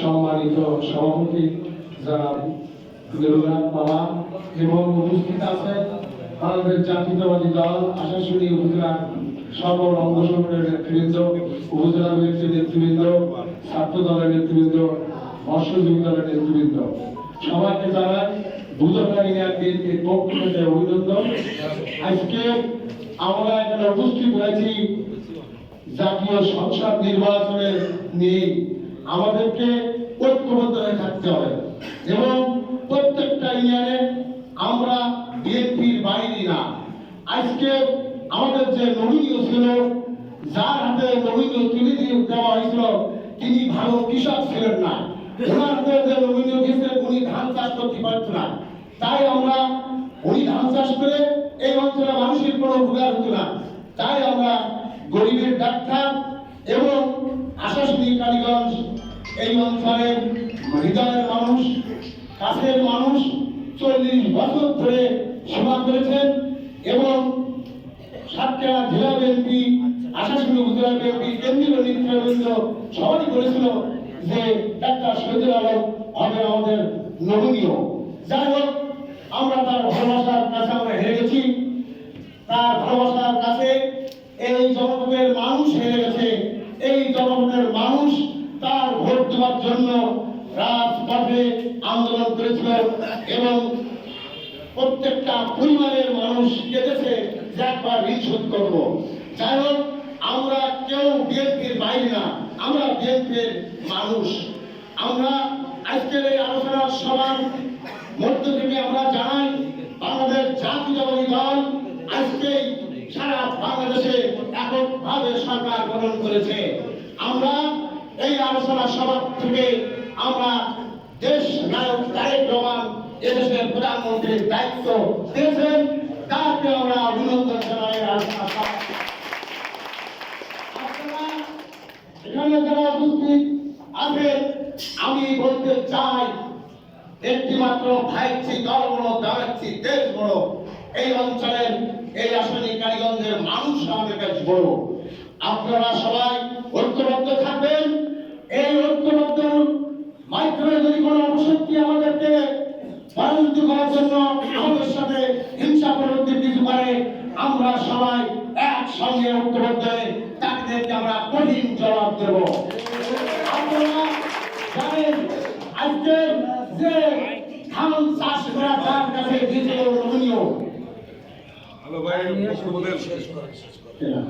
সম্মানিত সভাপতি যারা দেবনাথ মামা এবং উপস্থিত আছেন ভারতের জাতীয়তাবাদী দল, আশাশুনি উপজেলার সকল অঙ্গ সংগঠনের নেতৃবৃন্দ, উপজেলা বিএনপি নেতৃবৃন্দ, ছাত্র দলের নেতৃবৃন্দ, মৎস্যজীবী দলের নেতৃবৃন্দ। সবাইকে জানাই ইউনিয়ন বিএনপির পক্ষ থেকে অভিনন্দন। আজকে আমরা এখানে উপস্থিত হয়েছি জাতীয় সংসদ নির্বাচনে নিয়ে। আমাদেরকে ঐক্যবদ্ধ হয়ে থাকতে হবে। এবং প্রত্যেকটা ইয়ারে আমরা বিএনপির বাইরে না। আজকে আমাদের যে নবীনীয় ছিল, যার হাতে নবীনীয় তুলে দিয়ে দেওয়া হয়েছিল, তিনি ভালো কৃষক ছিলেন না। ওনার যে নবীনীয় দিয়েছিলেন উনি ধান চাষ করতে পারতেন না। তাই আমরা, উনি ধান চাষ করে এই অঞ্চলে মানুষের কোনো উপকার হতো না। তাই আমরা গরিবের ডাক্তার এবং আশাশুনি কালীগঞ্জ এই অঞ্চলের হৃদয়ের মানুষ, কাছের মানুষ চল্লিশ বছর ধরে সেবা করেছেন এবং সাতক্ষীরা জেলা বিএনপি আশাশুনি উপজেলা বিএনপি কেন্দ্রীয় নেতৃবৃন্দ সবাই বলেছিল যে ডাক্তার শহীদুল আলম হবে আমাদের নমনীয়। যাই হোক, আমরা তার ভালোবাসার কাছে আমরা হেরে গেছি। তার ভালোবাসার কাছে এই জনপদের মানুষ হেরে গেছে। এই জনপদের মানুষ তার ভোট দেওয়ার জন্য রাজপথে আন্দোলন করেছিল এবং প্রত্যেকটা পরিবারের মানুষ কেঁদেছে যে একবার ঋণ শোধ করব। যাই হোক, আমরা কেউ বিএনপির বাইরে না, আমরা বিএনপির মানুষ। আমরা আজকের এই আলোচনার সভার মধ্য থেকে আমরা জানাই, বাংলাদেশ জাতীয়তাবাদী দল আজকে সারা বাংলাদেশে এককভাবে সরকার গঠন করেছে। আমরা এই আলোচনা সভা থেকে আমরা দেশ নায়ক তারেক রহমান এদেশের প্রধানমন্ত্রীর দায়িত্ব দিয়েছেন। তাকে আমরা অভিনন্দন জানাই এখানে যারা উপস্থিত আছেন, আমি বলতে চাই একটি মাত্র ভাইছি দল বড় দাঁড়াচ্ছি দেশ বড় এই অঞ্চলের, এই আসনে কালীগঞ্জের মানুষ আমাদের কাছে বড়। আপনারা সবাই ঐক্যবদ্ধ থাকবেন। এই ঐক্যবদ্ধ মাধ্যমে যদি কোনো অপশক্তি আমাদেরকে পরাজিত করার জন্য আমাদের সাথে হিংসা প্রবৃত্তি কিছু করে। আমরা সবাই একসঙ্গে ঐক্যবদ্ধ হয়ে তাদেরকে আমরা কঠিন জবাব দেব। আপনারা জানেন, আজকে যে ধান চাষ করা তার কাছে দিয়েছিল নমনীয়। হ্যালো ভাই বক্তব্য দেন